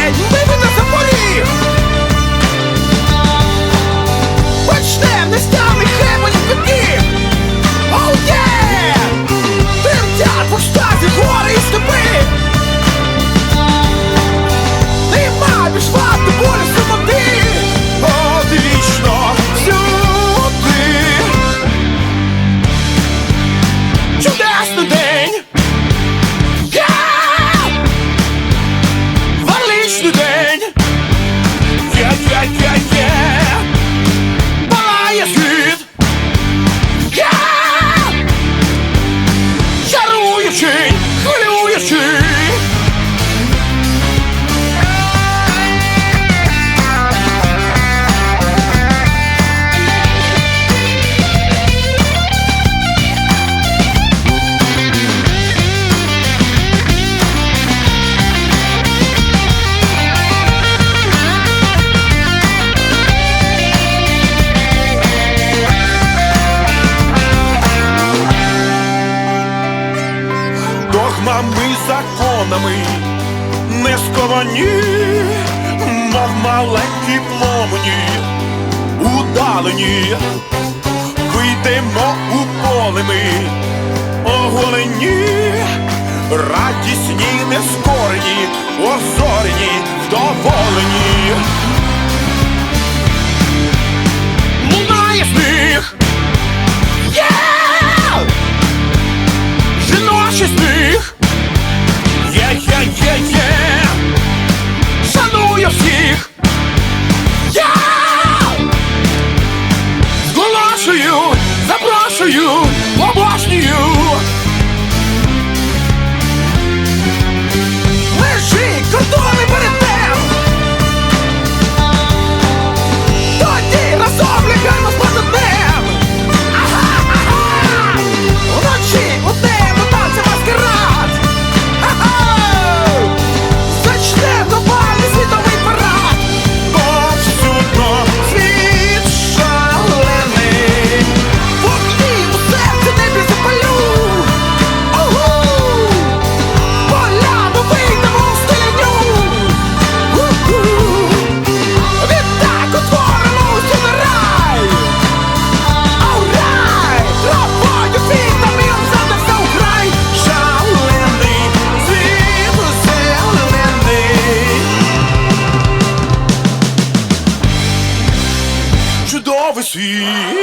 Yeah. Мами законами, не сковані, мов маленькі пломені, удалені, вийдемо у поле ми, оголені, радісні, нескорені, озорені, вдоволені. всіх. Sí.